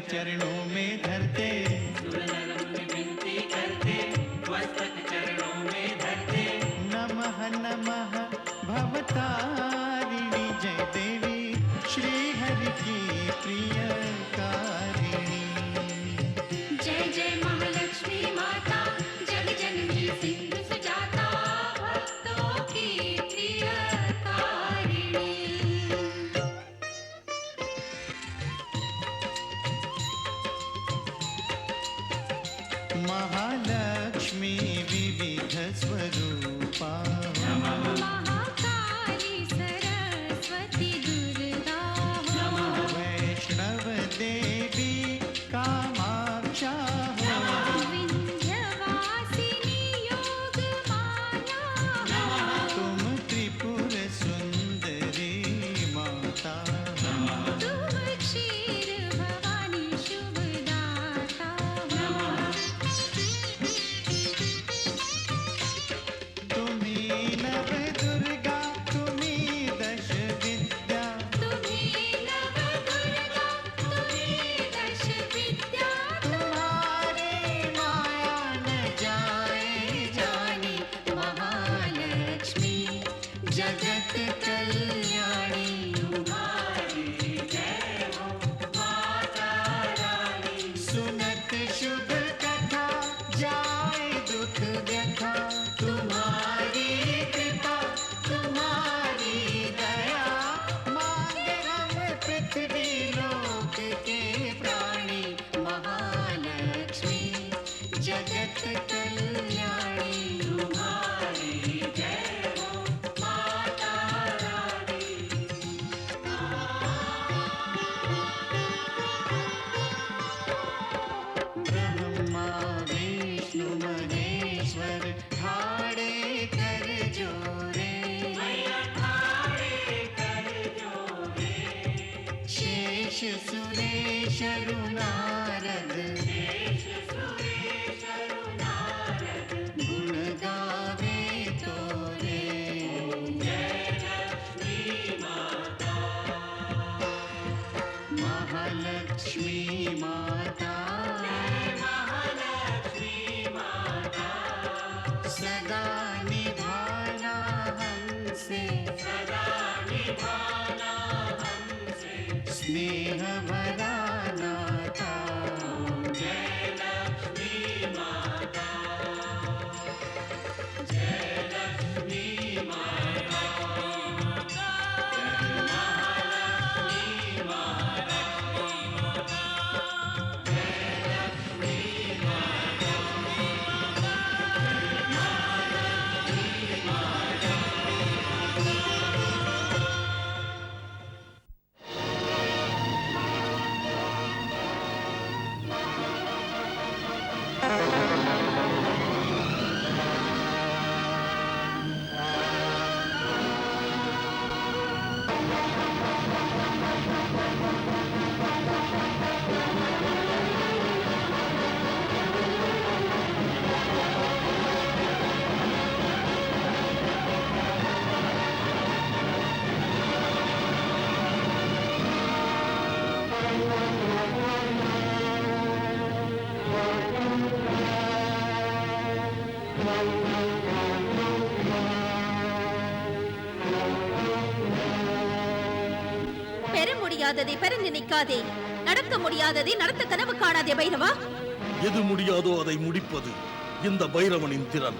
चरणों में धरते। नमः नमः, भवतारिणी जय देवी। श्री हरि की प्रियकारिणी जय जय महालक्ष्मी माता, जग जननी सिंह। सदा निभाना हमसे। स्नेह भर முடியாததை பெற நினைக்காதே. நடக்க முடியாததை நடத்த கனவு காணாதே பைரவா. எது முடியாதோ அதை முடிப்பது இந்த பைரவனின் திறன்.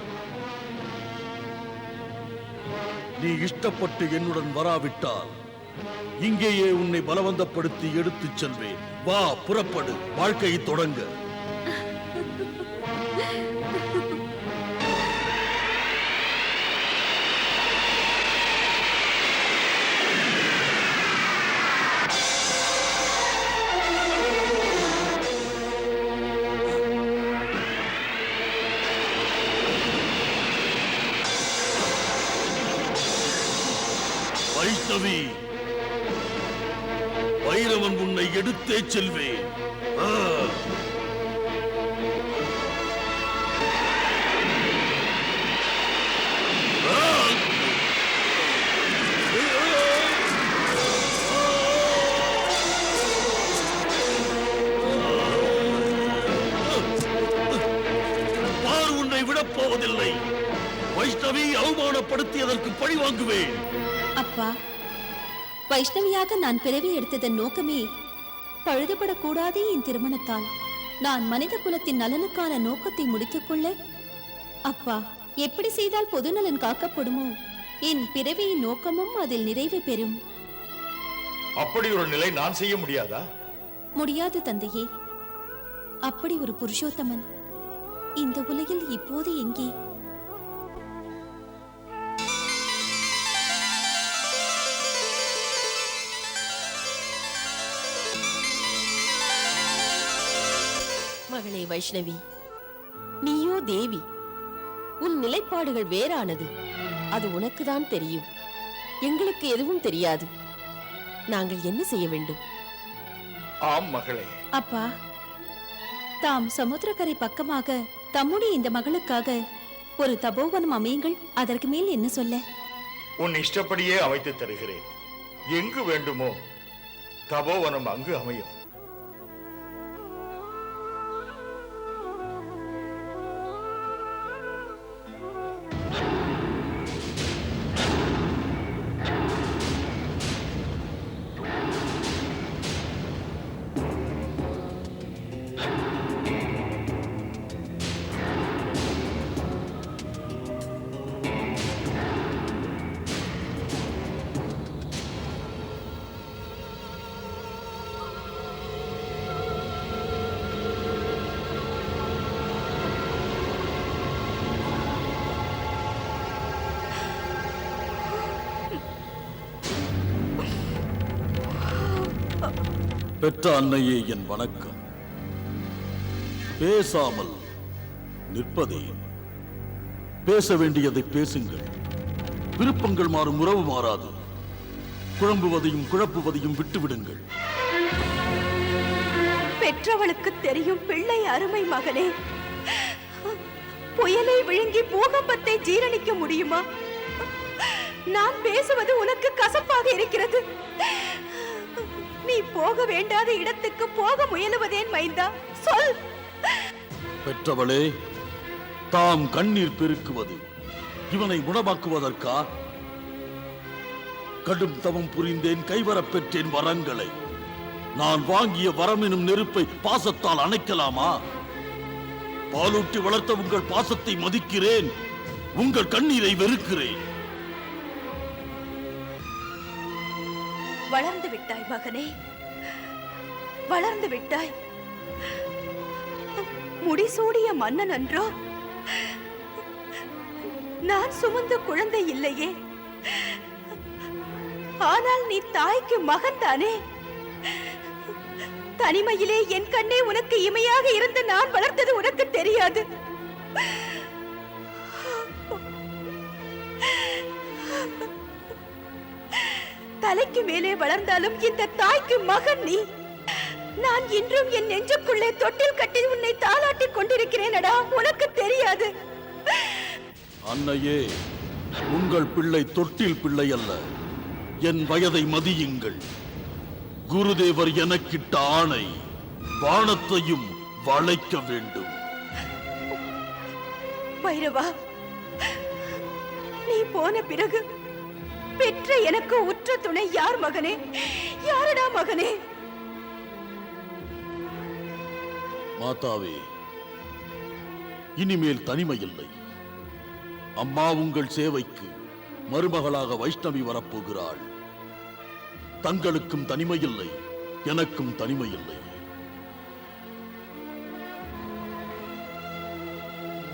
நீ இஷ்டப்பட்டு என்னுடன் வராவிட்டால் இங்கேயே உன்னை பலவந்தப்படுத்தி எடுத்துச் செல்வேன். வா புறப்படு. வாழ்க்கையை தொடங்க. அவமானப்படுத்தியதற்கு பழி வாங்குவேன். அப்பா வைஷ்ணவியாக நான் பிறவி எடுத்ததன் நோக்கமே பழுதுபடக்கூடாதே என் திருமணத்தால். நான் மனித குலத்தின் நலனுக்கான நோக்கத்தை முடித்துக்கொள்ள அப்பா எப்படி செய்தால் பொதுநலன் காக்கப்படுமோ என் பிறவியின் நோக்கமும் அதில் நிறைவு பெறும். அப்படி ஒரு நிலை நான் செய்ய முடியாதா? முடியாது தந்தையே. அப்படி ஒரு புருஷோத்தமன். இந்த உலகில் இப்போது எங்கே? வைஷ்ணவி. நீயோ தேவி உன் நிலைப்பாடுகள் வேறானது. அது உனக்குதான் தெரியும். எங்களுக்கு எதுவும் தெரியாது. நாங்கள் என்ன செய்ய வேண்டும்? ஆம் மகளே. அப்பா தாம் சமுத்திரக்கரை பக்கமாக தம்முடைய இந்த மகளுக்காக ஒரு தபோவனம் அமையுங்கள். அதற்கு மேல் என்ன சொல்ல? உன் இஷ்டப்படியே அமைத்து தருகிறேன். எங்கு வேண்டுமோ தபோவனம் அங்கு அமையும். பெற்ற அன்னையே என் வணக்கம். பேசாமல் நிற்பதே. பேச வேண்டியதை பேசுங்கள். விருப்பங்கள் மாறும் உறவு மாறாது. குழம்புவதையும் குழப்புவதையும் விட்டுவிடுங்கள். பெற்றவளுக்கு தெரியும் பிள்ளை அருமை மகனே. புயலை விழுங்கி பூகம்பத்தை ஜீரணிக்க முடியுமா? நான் பேசுவது உனக்கு கசப்பாக இருக்கிறது. நீ போக வேண்டாத இடத்துக்கு போக முயலுவதேன் மைந்தா. சொல். பெற்றவளே தாம் கண்ணீர் பெருக்குவது இவனை குணமாக்குவதற்கா? கடும் தவம் புரிந்தேன் கைவரப் பெற்றேன் வரங்களை. நான் வாங்கிய வரம் எனும் நெருப்பை பாசத்தால் அணைக்கலாமா? பாலூட்டி வளர்த்த உங்கள் பாசத்தை மதிக்கிறேன் உங்கள் கண்ணீரை வெறுக்கிறேன். வளர்ந்து விட்டாய் மகனே. வளர்ந்து விட்டாய். முடிசூடிய மன்னன் அன்றோ? நான் சுமந்த குழந்தை இல்லையே. ஆனால் நீ தாய்க்கு மகன் தானே. தனிமையிலே என் கண்ணே உனக்கு இமையாக இருந்து நான் வளர்த்தது உனக்கு தெரியாது. தலைக்கு மேலே வளர்ந்தாலும் இந்த தாய்க்கு மகன் நீ. நான் இன்றும் என் நெஞ்சுக்குள்ளே தொட்டில் கட்டி உன்னை தாளாட்டிக் கொண்டிருக்கிறேனடா. உனக்கு தெரியாது. அன்னையே உங்கள் பிள்ளை தொட்டில் பிள்ளை அல்ல. என் வயதை மதியுங்கள். குருதேவர் எனக்கிட்ட ஆணை வானத்தையும் வளைக்க வேண்டும். பைரவா நீ போன பிறகு பெற்ற எனக்கு உற்ற துணை யார் மகனே? யாரடா மகனே? மாதாவே இனிமேல் தனிமை இல்லை அம்மா உங்கள் சேவைக்கு மருமகளாக வைஷ்ணவி வரப்போகிறாள். தங்களுக்கும் தனிமை இல்லை எனக்கும் தனிமை இல்லை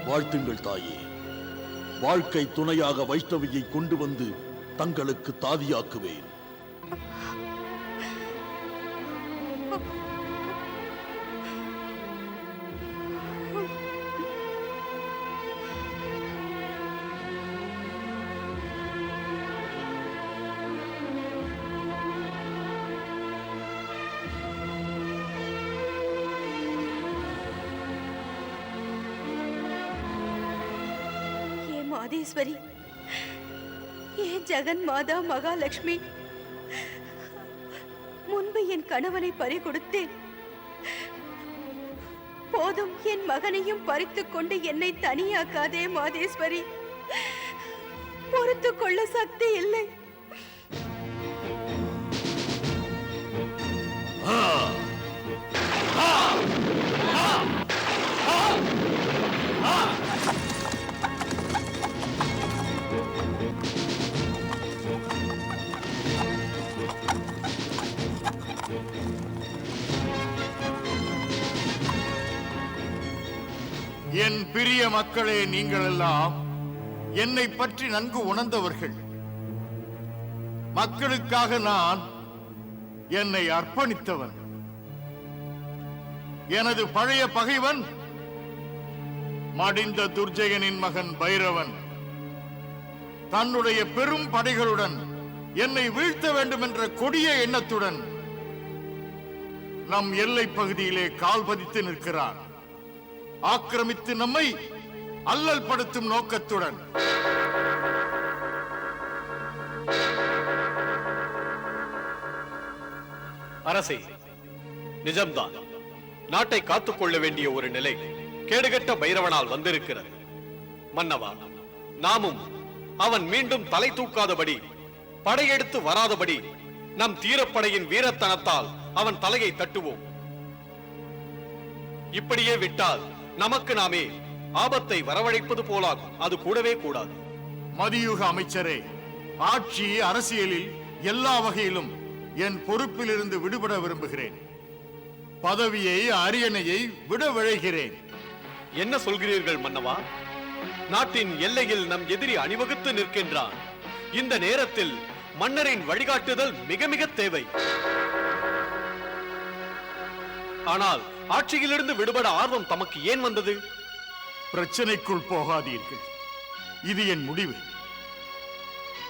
வாழ்த்துங்கள் தாயே. வாழ்க்கை துணையாக வைஷ்ணவியை கொண்டு வந்து தங்களுக்கு தாதியாக்குவேன். ஜெகன் மாதா மகாலட்சுமி. முன்பு என் கணவனை பறி கொடுத்தேன் போதும் என் மகனையும் பறித்துக் கொண்டு என்னை தனியாக்காதே மாதேஸ்வரி. பொறுத்துக் கொள்ள சக்தி இல்லை. என் பிரிய மக்களே நீங்கள் எல்லாம் என்னை பற்றி நன்கு உணர்ந்தவர்கள். மக்களுக்காக நான் என்னை அர்ப்பணித்தவன். எனது பழைய பகைவன் மடிந்த துர்ஜயனின் மகன் பைரவன். தன்னுடைய பெரும் படைகளுடன் என்னை வீழ்த்த வேண்டும் என்ற கொடிய எண்ணத்துடன் நம் எல்லைப் பகுதியிலே கால் பதித்து நிற்கிறான். ஆக்கிரமித்து நம்மை அல்லல் படுத்தும் நோக்கத்துடன். அரசை நிஜம்தான். நாட்டை காத்துக்கொள்ள வேண்டிய ஒரு நிலை கேடுகட்ட பைரவனால் வந்திருக்கிறது. மன்னவா நாமும் அவன் மீண்டும் தலை தூக்காதபடி படையெடுத்து வராதபடி நம் தீரப்படையின் வீரத்தனத்தால் அவன் தலையை தட்டுவோம். இப்படியே விட்டால் நமக்கு நாமே ஆபத்தை வரவழைப்பது போலாகும். அது கூடவே கூடாது. மதியுக அமைச்சரே ஆட்சி அரசியலில் எல்லா வகையிலும் என் பொறுப்பிலிருந்து விடுபட விரும்புகிறேன். பதவியை அரியணையை விட விழைகிறேன். என்ன சொல்கிறீர்கள் மன்னவா? நாட்டின் எல்லையில் நம் எதிரி அணிவகுத்து நிற்கின்றான். இந்த நேரத்தில் மன்னரின் வழிகாட்டுதல் மிக மிக தேவை. ஆனால் ஆட்சியிலிருந்து விடுபட ஆர்வம் தமக்கு ஏன் வந்தது? பிரச்சனைக்குள் போகாதீர்கள். இது என் முடிவு.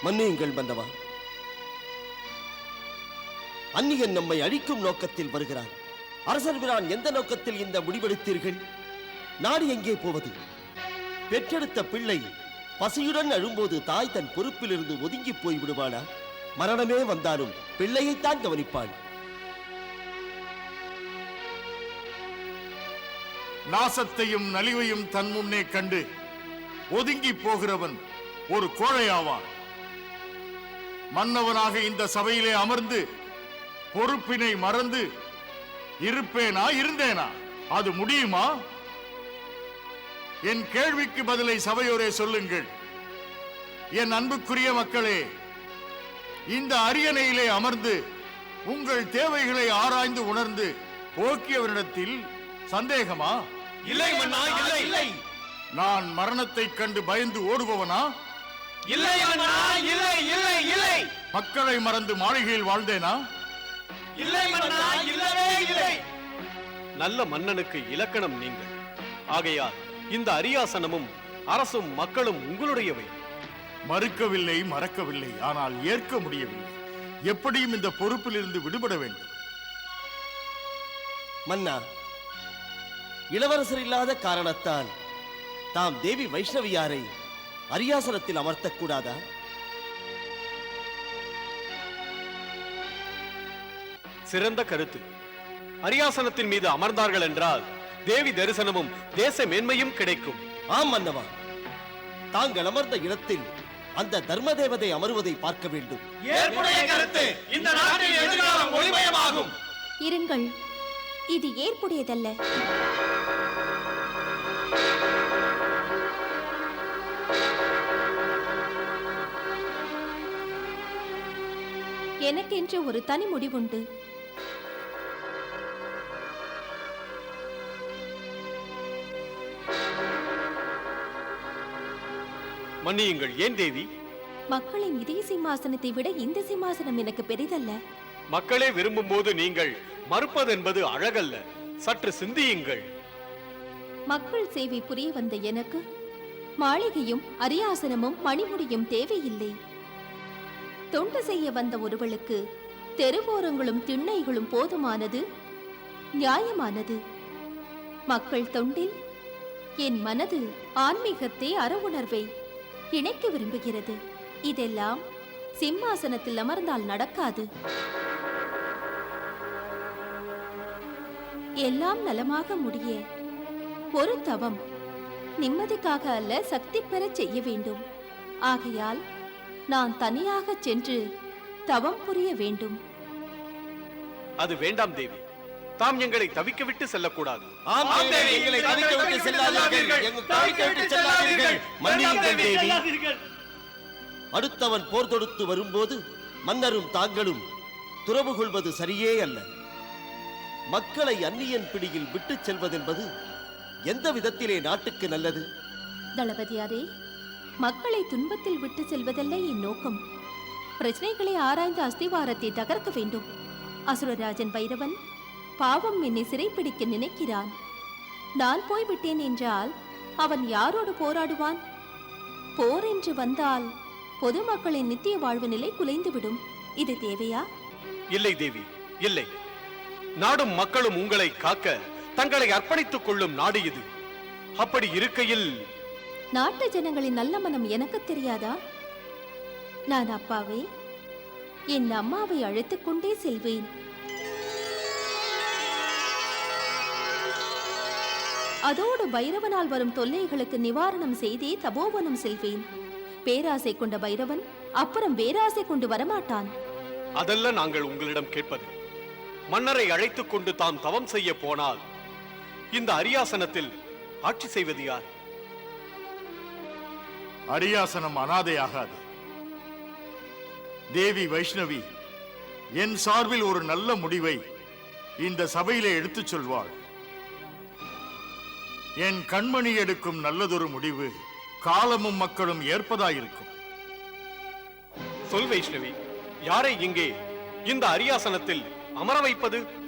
மன்னியுங்கள் மன்னவா அந்நியன் நம்மை அழிக்கும் நோக்கத்தில் வருகிறான். அரசர் பிரான் எந்த நோக்கத்தில் இந்த முடிவெடுத்தீர்கள்? நாடு எங்கே போவது? பெற்றெடுத்த பிள்ளை பசியுடன் அழும்போது தாய் தன் பொறுப்பிலிருந்து ஒதுங்கி போய் விடுவானா மரணமே வந்தாலும் பிள்ளையைத்தான் கவனிப்பாள். நாசத்தையும் நலிவையும் தன் முன்னே கண்டு ஒதுங்கி போகிறவன் ஒரு கோழையாவான். மன்னவனாக இந்த சபையிலே அமர்ந்து பொறுப்பினை மறந்து இருப்பேனா இருந்தேனா? அது முடியுமா? என் கேள்விக்கு பதிலை சபையோரே சொல்லுங்கள். என் அன்புக்குரிய மக்களே இந்த அரியணையிலே அமர்ந்து உங்கள் தேவைகளை ஆராய்ந்து உணர்ந்து போக்கியவரிடத்தில் சந்தேகமா? இல்லை மன்னா இல்லை. நான் மரணத்தைக் கண்டு பயந்து ஓடுபவனா? இல்லை மன்னா இல்லை இல்லை இல்லை. மக்களை மறந்து மாளிகையில் வாழ்ந்தேனா? இல்லை மன்னா இல்லவே இல்லை. நல்ல மன்னனுக்கு இலக்கணம் நீங்கள். ஆகையால் இந்த அரியாசனமும் அரசும் மக்களும் உங்களுடையவை. மறுக்கவில்லை மறக்கவில்லை ஆனால் ஏற்க முடியவில்லை. எப்படியும் இந்த பொறுப்பிலிருந்து விடுபட வேண்டும். மன்னா இளவரசர் இல்லாத காரணத்தால் தாம் தேவி வைஷ்ணவியாரை அரியாசனத்தில் அமர்த்தக்கூடாதா? சிறந்த கருத்து. அரியாசனத்தின் மீது அமர்ந்தார்கள் என்றால் தேவி தரிசனமும் தேச மேன்மையும் கிடைக்கும். ஆம் மன்னவா. தாங்கள் அமர்ந்த இடத்தில் அந்த தர்ம தேவதை அமருவதை பார்க்க வேண்டும். ஏற்புடைய கருத்து இந்த நாட்டின் எதிர்காலம் ஒளிமயமாகும். இருங்கள். இது ஏற்புடையதல்ல. எனக்கென்று ஒரு தனி முடிவுண்டு. மன்னியுங்கள் ஏன் தேவி? மக்களின் இதய சிம்மாசனத்தை விட இந்த சிம்மாசனம் எனக்கு பெரிதல்ல. மக்களே விரும்பும் போது நீங்கள் மறுப்பதென்பது அழகல்ல. சற்று சிந்தியுங்கள். மக்கள் சேவை புரிய வந்த எனக்கு மாளிகையும் அரியாசனமும் மணிமுடியும் தேவையில்லை. தொண்டு செய்ய வந்த ஒருவளுக்கு தெருவோரங்களும் திண்ணைகளும் போதுமானது நியாயமானது. மக்கள் தொண்டில் என் மனது ஆன்மீகத்தை அறவுணர்வை இணைக்க விரும்புகிறது. இதெல்லாம் சிம்மாசனத்தில் அமர்ந்தால் நடக்காது. எல்லாம் நலமாக முடிய ஒரு தவம் நிம்மதிக்காக அல்ல சக்தி பெறச் செய்ய வேண்டும். ஆகையால் நான் தனியாக சென்று தவம் புரிய வேண்டும். அது வேண்டாம் தேவி. தாம் எங்களை தவிக்க விட்டு செல்லக்கூடாது. ஆம் தேவி, எங்களை தவிக்க விட்டு செல்லாதீர்கள். எங்களை தவிக்க விட்டு செல்லாதீர்கள். மன்னியுங்கள் தேவி. அடுத்தவன் போர் தொடுத்து வரும்போது மன்னரும் தாங்களும் துறவு கொள்வது சரியே அல்ல. மக்களை அந்நியன் பிடியில் விட்டுச் செல்வதென்பது எந்த விதத்திலே நாட்டுக்கு நல்லது? தளபதியாரே மக்களை துன்பத்தில் விட்டு செல்வதல்ல என் நோக்கம். பிரச்சனைகளை ஆராய்ந்து அஸ்திவாரத்தை தகர்க்க வேண்டும். அசுரராஜன் பைரவன் பாவம் என்னை சிறைப்பிடிக்க நினைக்கிறான். நான் போய்விட்டேன் என்றால் அவன் யாரோடு போராடுவான்? போர் என்று வந்தால் பொதுமக்களின் நித்திய வாழ்வு நிலை குலைந்துவிடும். இது தேவையா? இல்லை தேவி இல்லை. நாடும் மக்களும் உங்களை காக்க தங்களை அர்ப்பணித்துக் கொள்ளும் நாடு இது. அப்படி இருக்கையில் நாட்டு ஜனங்களின் நல்ல மனம் எனக்கு தெரியாதா? நான் அப்பாவை என் அம்மாவை அழைத்துக் கொண்டே செல்வேன். அதோடு பைரவனால் வரும் தொல்லைகளுக்கு நிவாரணம் செய்தே தபோவனம் செல்வேன். பேராசை கொண்ட பைரவன் அப்புறம் வேராசை கொண்டு வரமாட்டான். அதல்ல நாங்கள் உங்களிடம் கேட்பது. மன்னரை அழைத்துக் கொண்டு தாம் தவம் செய்ய போனால் இந்த அரியாசனத்தில் ஆட்சி செய்வது யார்? அரியாசனம் அனாதையாகாது தேவி வைஷ்ணவி என் சார்பில் ஒரு நல்ல முடிவை இந்த சபையிலே எடுத்துச் சொல்வாள். என் கண்மணி எடுக்கும் நல்லதொரு முடிவு காலமும் மக்களும் ஏற்பதாயிருக்கும். சொல் வைஷ்ணவி யாரை இங்கே இந்த அரியாசனத்தில் அமர வைப்பது?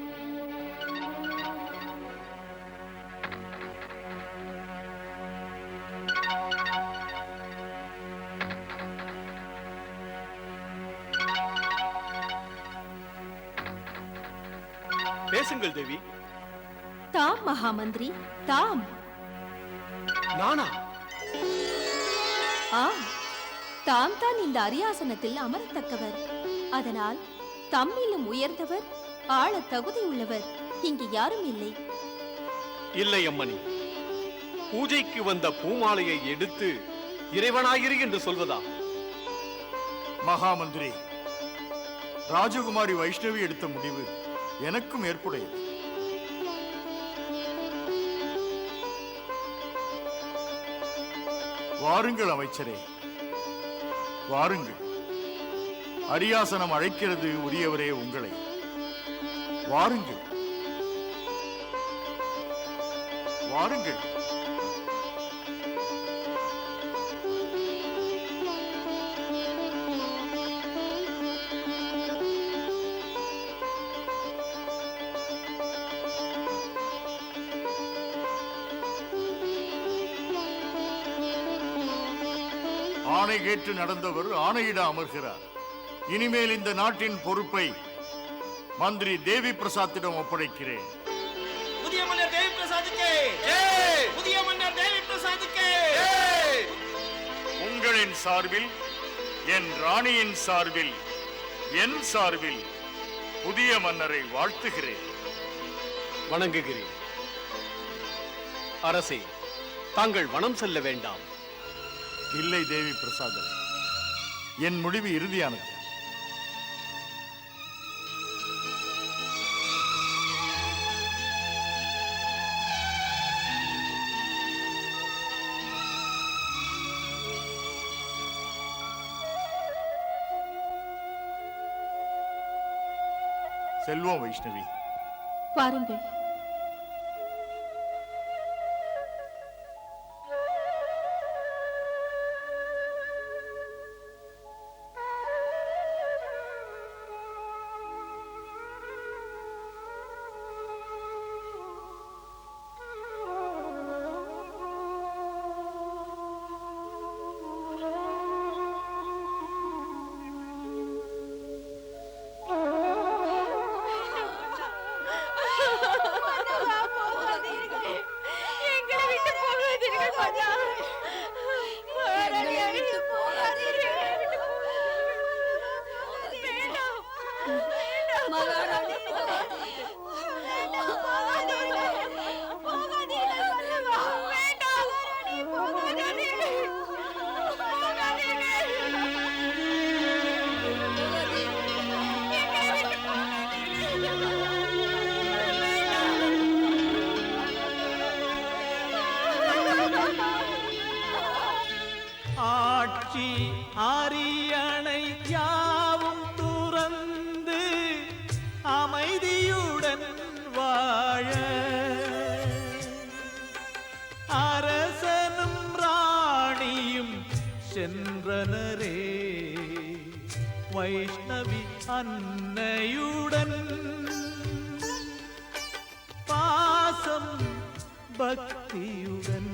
பேசுங்கள் தேவி. தாம் மகாமந்திரி தாம். நானா? ஆம். தாம் தான் இந்த அரியாசனத்தில் அமரத்தக்கவர். அதனால் தம்மிலும் உயர்ந்தவர் ஆள தகுதி உள்ளவர். இங்கு யாரும் இல்லை. இல்லை அம்மணி. பூஜைக்கு வந்த பூமாலையை எடுத்து இறைவனாயிரு என்று சொல்வதா? மகாமந்திரி ராஜகுமாரி வைஷ்ணவி எடுத்த முடிவு எனக்கும் ஏற்புடையது. வாருங்கள் அமைச்சரே. வாருங்கள். அரியாசனம் அழைக்கிறது உரியவரே உங்களை. வாருங்கள். வாருங்கள். ஆணை கேட்டு நடந்தவர் ஆணையிட அமர்கிறார். இனிமேல் இந்த நாட்டின் பொறுப்பை மந்திரி தேவி பிரசாத்திடம் ஒப்படைக்கிறேன். புதிய மன்னர் தேவி பிரசாத்துக்கு. புதிய மன்னர் தேவி பிரசாத்துக்கு. உங்களின் சார்பில் என் ராணியின் சார்பில் என் சார்பில் புதிய மன்னரை வாழ்த்துகிறேன். வணங்குகிறேன். அரசே தாங்கள் வனம் செல்ல வேண்டாம். இல்லை தேவி பிரசாதரே என் முடிவு இறுதியானது. செல்வோம் வைஷ்ணவி. பாருங்கள். ചന്ദ്രനരേ വൈഷ്ണവി അന്നയുടൻ പാസം ഭക്തിയുടൻ